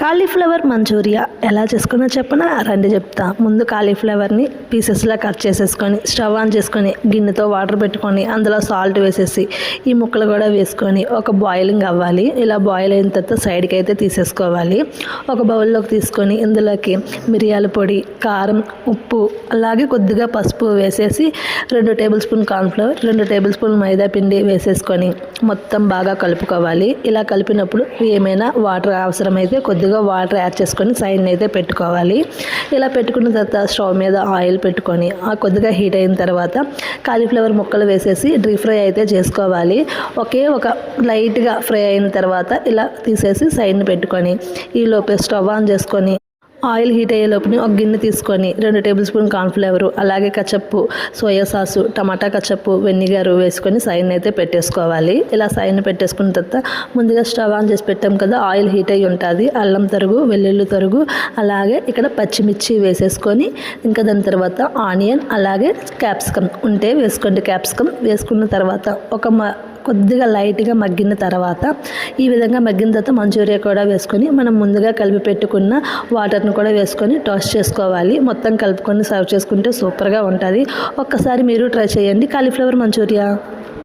Cauliflower Manchuria ఎలా చేసుకున్నా చెప్పనా? రండి చెప్తా. ముందు కాలీఫ్లవర్ని పీసెస్లా కట్ చేసేసుకొని స్టవ్ ఆన్ చేసుకొని గిన్నెతో వాటర్ పెట్టుకొని అందులో సాల్ట్ వేసేసి ఈ ముక్కలు కూడా వేసుకొని ఒక బాయిలింగ్ అవ్వాలి. ఇలా బాయిల్ అయిన తర్వాత సైడ్కి అయితే తీసేసుకోవాలి. ఒక బౌల్లోకి తీసుకొని ఇందులోకి మిరియాల పొడి కారం ఉప్పు అలాగే కొద్దిగా పసుపు వేసేసి రెండు టేబుల్ స్పూన్ కార్న్ఫ్లవర్ రెండు టేబుల్ స్పూన్ మైదా పిండి వేసేసుకొని మొత్తం బాగా కలుపుకోవాలి. ఇలా కలిపినప్పుడు ఏమైనా వాటర్ అవసరమైతే కొద్దిగా వాటర్ యాడ్ చేసుకొని సైడ్ని అయితే పెట్టుకోవాలి. ఇలా పెట్టుకున్న తర్వాత స్టవ్ మీద ఆయిల్ పెట్టుకొని ఆ కొద్దిగా హీట్ అయిన తర్వాత కాలీఫ్లవర్ ముక్కలు వేసేసి డీప్ ఫ్రై అయితే చేసుకోవాలి. ఒకే ఒక లైట్గా ఫ్రై అయిన తర్వాత ఇలా తీసేసి సైడ్ని పెట్టుకొని ఈ లోపే స్టవ్ ఆన్ చేసుకొని ఆయిల్ హీట్ అయ్యే లోపుని ఒక గిన్నె తీసుకొని రెండు టేబుల్ స్పూన్ కార్న్ఫ్లేవరు అలాగే ketchup soya sauce tomato ketchup vinegar వేసుకొని సైన్ అయితే పెట్టేసుకోవాలి. ఇలా సైన్ పెట్టేసుకున్న తర్వాత ముందుగా స్టవ్ ఆన్ చేసి పెట్టాం కదా ఆయిల్ హీట్ అయ్యి ఉంటుంది. అల్లం తరుగు వెల్లుల్లి తరుగు అలాగే ఇక్కడ పచ్చిమిర్చి వేసేసుకొని ఇంకా దాని తర్వాత ఆనియన్ అలాగే క్యాప్సికమ్. ఉంటే వేసుకోండి క్యాప్సికమ్ వేసుకున్న తర్వాత ఒక కొద్దిగా లైట్గా మగ్గిన తర్వాత ఈ విధంగా మగ్గిన తర్వాత మంచూరియా కూడా వేసుకొని మనం ముందుగా కలిపి పెట్టుకున్న వాటర్ని కూడా వేసుకొని టోస్ట్ చేసుకోవాలి. మొత్తం కలుపుకొని సర్వ్ చేసుకుంటే సూపర్గా ఉంటుంది. ఒక్కసారి మీరు ట్రై చేయండి. Cauliflower manchurian.